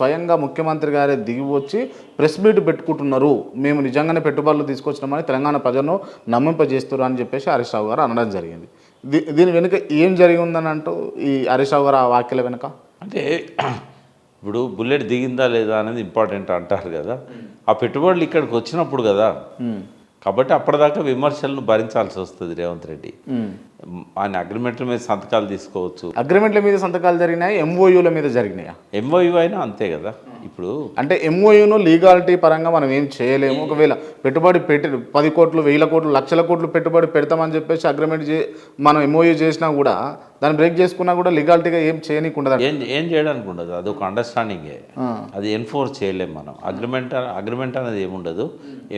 స్వయంగా ముఖ్యమంత్రి గారే దిగి వచ్చి ప్రెస్ మీట్ పెట్టుకుంటున్నారు. మేము నిజంగానే పెట్టుబడులు తీసుకొచ్చినామని తెలంగాణ ప్రజలను నమ్మింపజేస్తారు అని చెప్పేసి హరీష్ రావు గారు అనడం జరిగింది. దీ దీని వెనుక ఏం జరిగి ఉందని అంటూ ఈ హరీష్ రావు గారు ఆ వ్యాఖ్యల వెనుక? అంటే ఇప్పుడు బుల్లెట్ దిగిందా లేదా అనేది ఇంపార్టెంట్ అంటారు కదా. ఆ పెట్టుబడులు ఇక్కడికి వచ్చినప్పుడు కదా. కాబట్టి అప్పటిదాకా విమర్శలను భరించాల్సి వస్తుంది రేవంత్ రెడ్డి. ఆయన అగ్రిమెంట్ల మీద సంతకాలు తీసుకోవచ్చు. అగ్రిమెంట్ల మీద సంతకాలు జరిగినాయి? ఎంఓయూల మీద జరిగినాయా? ఎంఓయూ అయినా అంతే కదా. ఇప్పుడు అంటే ఎంఓయూను లీగాలిటీ పరంగా మనం ఏం చేయలేము. ఒకవేళ పెట్టుబడి పెట్టి పది కోట్లు వేల కోట్లు లక్షల కోట్లు పెట్టుబడి పెడతామని చెప్పేసి అగ్రిమెంట్ చే మనం ఎంఓయూ చేసినా కూడా దాన్ని బ్రేక్ చేసుకున్నా కూడా లీగాలిటీగా ఏం చేయనీకుండదు ఏం ఏం చేయడానికి ఉండదు అది ఒక అండర్స్టాండింగే అది ఎన్ఫోర్స్ చేయలేం మనం. అగ్రిమెంట్ అగ్రిమెంట్ అనేది ఏముండదు.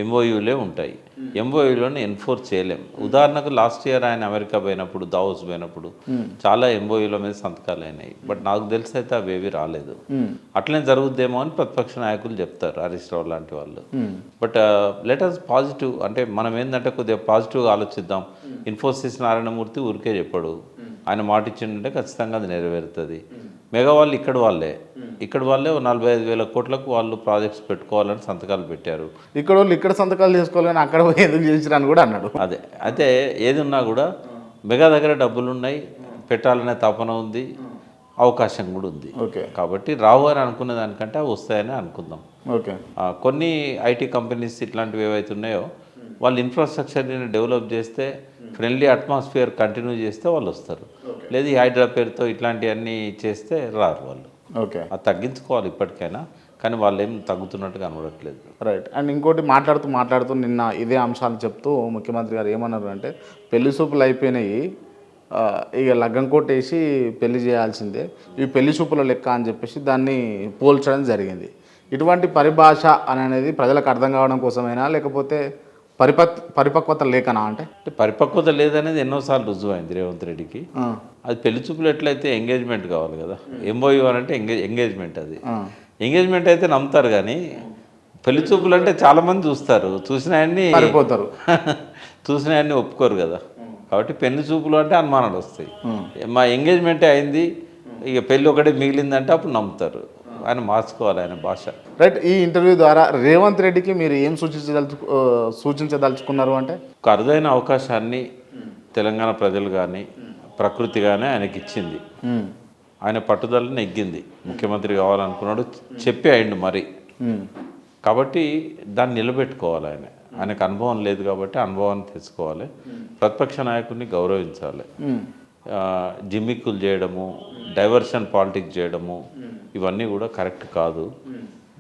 ఎంఓయూలే ఉంటాయి. ఎంఓయూలోనే ఎన్ఫోర్స్ చేయలేం. ఉదాహరణకు లాస్ట్ ఇయర్ ఆయన అమెరికా పోయినప్పుడు దావోస్ పోయినప్పుడు చాలా ఎంఓయూల మీద సంతకాలు అయినాయి. బట్ నాకు తెలిసి అయితే అవి ఏవి రాలేదు. అట్లనే జరుగుద్దేమో అని ప్రతిపక్ష నాయకులు చెప్తారు హరీష్ రావు లాంటి వాళ్ళు. బట్ లెటర్స్ పాజిటివ్ అంటే మనం ఏంటంటే కొద్దిగా పాజిటివ్గా ఆలోచిద్దాం. ఇన్ఫోసిస్ నారాయణమూర్తి ఊరికే చెప్పాడు. ఆయన మాట ఇచ్చిందంటే ఖచ్చితంగా అది నెరవేరుతుంది. మెగా వాళ్ళు ఇక్కడ వాళ్ళే. ఇక్కడ వాళ్ళే నలభై ఐదు వేల కోట్లకు వాళ్ళు ప్రాజెక్ట్స్ పెట్టుకోవాలని సంతకాలు పెట్టారు. ఇక్కడ వాళ్ళు ఇక్కడ సంతకాలు చేసుకోవాలని అక్కడ ఎందుకు చేసిరని కూడా అన్నాడు. అదే అయితే ఏది ఉన్నా కూడా మెగా దగ్గర డబ్బులు ఉన్నాయి పెట్టాలనే తపన ఉంది అవకాశం కూడా ఉంది. ఓకే. కాబట్టి రావు అని అనుకునే దానికంటే అవి వస్తాయని అనుకుందాం. ఓకే. కొన్ని ఐటీ కంపెనీస్ ఇట్లాంటివి ఏవైతే ఉన్నాయో వాళ్ళు ఇన్ఫ్రాస్ట్రక్చర్ని డెవలప్ చేస్తే ఫ్రెండ్లీ అట్మాస్ఫియర్ కంటిన్యూ చేస్తే వాళ్ళు వస్తారు. లేదు ఈ హైడ్రా పేరుతో ఇట్లాంటివన్నీ చేస్తే రారు వాళ్ళు. ఓకే. అది తగ్గించుకోవాలి ఇప్పటికైనా కానీ వాళ్ళు ఏం తగ్గుతున్నట్టు కనబడట్లేదు. రైట్ అండ్ ఇంకోటి మాట్లాడుతూ మాట్లాడుతూ నిన్న ఇదే అంశాలు చెప్తూ ముఖ్యమంత్రి గారు ఏమన్నారు అంటే పెళ్ళి చూపులు అయిపోయినాయి ఇక లగ్గం కొట్టేసి పెళ్ళి చేయాల్సిందే ఇవి పెళ్ళి చూపుల లెక్క అని చెప్పేసి దాన్ని పోల్చడం జరిగింది. ఇటువంటి పరిభాష అని అనేది ప్రజలకు అర్థం కావడం కోసమైనా లేకపోతే పరిపక్ పరిపక్వత లేకనా అంటే? అంటే పరిపక్వత లేదనేది ఎన్నోసార్లు రుజువైంది రేవంత్ రెడ్డికి. అది పెళ్ళి చూపులు ఎట్లయితే ఎంగేజ్మెంట్ కావాలి కదా. అని అంటే ఎంగే ఎంగేజ్మెంట్ అది. ఎంగేజ్మెంట్ అయితే నమ్ముతారు కానీ పెళ్ళి చూపులు అంటే చాలామంది చూస్తారు. చూసిన ఆయన్ని పారిపోతారు. చూసిన ఆయన్ని ఒప్పుకోరు కదా. కాబట్టి పెళ్ళి చూపులు అంటే అనుమానాలు వస్తాయి. మా ఎంగేజ్మెంటే అయింది ఇక పెళ్ళి ఒకటే మిగిలిందంటే అప్పుడు నమ్ముతారు. ఆయన మార్చుకోవాలి ఆయన భాష. రైట్ ఈ ఇంటర్వ్యూ ద్వారా రేవంత్ రెడ్డికి మీరు ఏం సూచించదలుచు సూచించదలుచుకున్నారు అంటే? ఒక అరుదైన అవకాశాన్ని తెలంగాణ ప్రజలు కానీ ప్రకృతి కానీ ఆయనకి ఇచ్చింది. ఆయన పట్టుదలని నెగ్గింది. ముఖ్యమంత్రి కావాలనుకున్నాడు చెప్పి అయిండు మరి. కాబట్టి దాన్ని నిలబెట్టుకోవాలి ఆయన. ఆయనకు అనుభవం లేదు కాబట్టి అనుభవాన్ని తెచ్చుకోవాలి. ప్రతిపక్ష నాయకుడిని గౌరవించాలి. జిమ్మిక్కులు చేయడము డైవర్షన్ పాలిటిక్స్ చేయడము ఇవన్నీ కూడా కరెక్ట్ కాదు.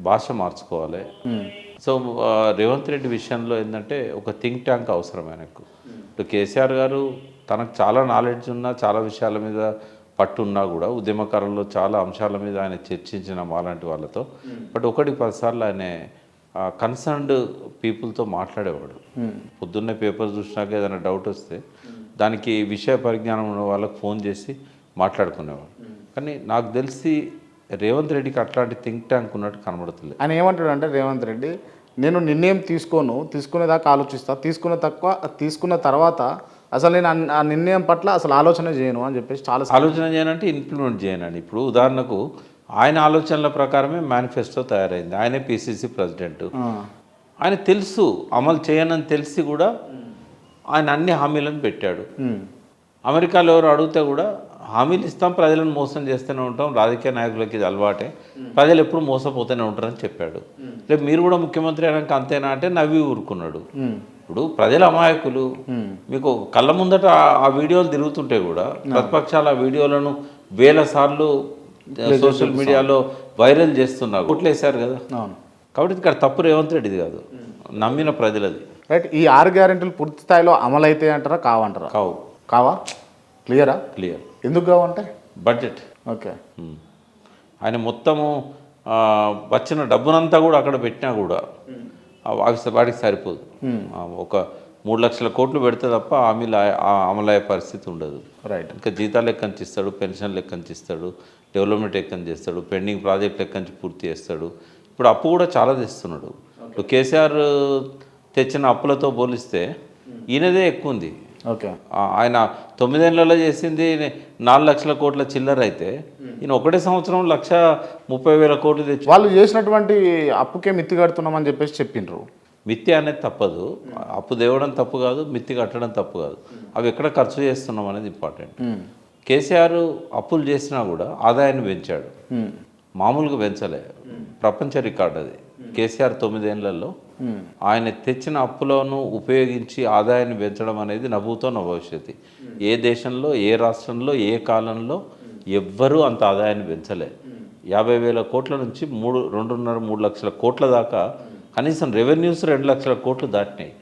భాష మార్చుకోవాలి. ఉమ్, సో రేవంత్ రెడ్డి విషయంలో ఏంటంటే ఒక థింక్ ట్యాంక్ అవసరం ఆయనకు. ఇప్పుడు కేసీఆర్ గారు తనకు చాలా నాలెడ్జ్ ఉన్నా చాలా విషయాల మీద పట్టున్నా కూడా ఉద్యమకారంలో చాలా అంశాల మీద ఆయన చర్చించిన మాలాంటి వాళ్ళతో. బట్ ఒకటి పదిసార్లు ఆయన కన్సర్న్డ్ పీపుల్తో మాట్లాడేవాడు. పొద్దున్నే పేపర్ చూసినాక ఏదైనా డౌట్ వస్తే దానికి విషయ పరిజ్ఞానం ఉన్న వాళ్ళకి ఫోన్ చేసి మాట్లాడుకునేవాడు. కానీ నాకు తెలిసి రేవంత్ రెడ్డికి అట్లాంటి థింక్ ట్యాంక్ ఉన్నట్టు కనబడుతుంది. ఆయన ఏమంటాడు అంటే రేవంత్ రెడ్డి నేను నిర్ణయం తీసుకోను తీసుకునేదాకా ఆలోచిస్తా తీసుకున్న తక్కువ తీసుకున్న తర్వాత అసలు నేను ఆ- నిర్ణయం పట్ల అసలు ఆలోచన చేయను అని చెప్పేసి చాలా ఆలోచన చేయనంటే ఇంప్లిమెంట్ చేయనండి. ఇప్పుడు ఉదాహరణకు ఆయన ఆలోచనల ప్రకారమే మేనిఫెస్టో తయారైంది. ఆయనే పిసిసి ప్రెసిడెంట్ ఆయన తెలుసు అమలు చేయనని తెలిసి కూడా ఆయన అన్ని హామీలను పెట్టాడు. అమెరికాలో ఎవరు అడిగితే కూడా హామీలు ఇస్తాం ప్రజలను మోసం చేస్తూనే ఉంటాం రాజకీయ నాయకులకి ఇది అలవాటే. ప్రజలు ఎప్పుడు మోసపోతూనే ఉంటారని చెప్పాడు. రేపు మీరు కూడా ముఖ్యమంత్రి అయినాక అంతేనా అంటే నవ్వి ఊరుకున్నాడు. ఇప్పుడు ప్రజల అమాయకులు. మీకు కళ్ళ ముందట ఆ- వీడియోలు తిరుగుతుంటే కూడా ప్రతిపక్షాలు ఆ వీడియోలను వేల సార్లు సోషల్ మీడియాలో వైరల్ చేస్తున్నారు ఓట్లేశారు కదా. అవును. కాబట్టి ఇక్కడ తప్పు రేవంత్ రెడ్డిది కాదు. నమ్మిన ప్రజలది. రైట్ ఈ ఆరు గ్యారెంటీలు పూర్తి స్థాయిలో అమలు అయితే అంటారా కావంటారా? కావు. కావా? క్లియరా క్లియర్ ఎందుకు కావంటే? Budget okay. ఆయన మొత్తము వచ్చిన డబ్బునంతా కూడా అక్కడ పెట్టినా కూడా వాకి వాటికి సరిపోదు. ఆ, ఒక మూడు లక్షల కోట్లు పెడితే తప్ప ఆ అమలయ్యే పరిస్థితి ఉండదు. రైట్ ఇంకా జీతాలు లెక్కన ఇస్తాడు పెన్షన్ లెక్కన ఇస్తాడు డెవలప్మెంట్ లెక్కన చేస్తాడు పెండింగ్ ప్రాజెక్ట్ లెక్కన పూర్తి చేస్తాడు. ఇప్పుడు అప్పు కూడా చాలా తెస్తున్నాడు. ఇప్పుడు కేసీఆర్ తెచ్చిన అప్పులతో పోలిస్తే ఈయనదే ఎక్కువ ఉంది. ఆయన తొమ్మిదేళ్ళలో చేసింది నాలుగు లక్షల కోట్ల చిల్లర అయితే ఈయన ఒకటే సంవత్సరం లక్ష ముప్పై వేల కోట్లు తెచ్చు వాళ్ళు చేసినటువంటి అప్పుకే మిత్తి కడుతున్నామని చెప్పేసి చెప్పిండ్రు. మిత్తి అనేది తప్పదు. అప్పు తేవడం తప్పు కాదు మిత్తి కట్టడం తప్పు కాదు. అవి ఎక్కడ ఖర్చు చేస్తున్నాం అనేది ఇంపార్టెంట్ కేసీఆర్ అప్పులు చేసినా కూడా ఆదాయాన్ని పెంచాడు. మామూలుగా పెంచలే. ప్రపంచ రికార్డ్ అది. కేసీఆర్ తొమ్మిదేళ్ళలో ఆయన తెచ్చిన అప్పులను ఉపయోగించి ఆదాయాన్ని పెంచడం అనేది నవ్వుతో నభవిష్యత్తు ఏ దేశంలో ఏ రాష్ట్రంలో ఏ కాలంలో ఎవ్వరూ అంత ఆదాయాన్ని పెంచలే యాభై వేల కోట్ల నుంచి మూడు రెండున్నర మూడు లక్షల కోట్ల దాకా కనీసం రెవెన్యూస్ రెండు లక్షల కోట్లు దాటినాయి.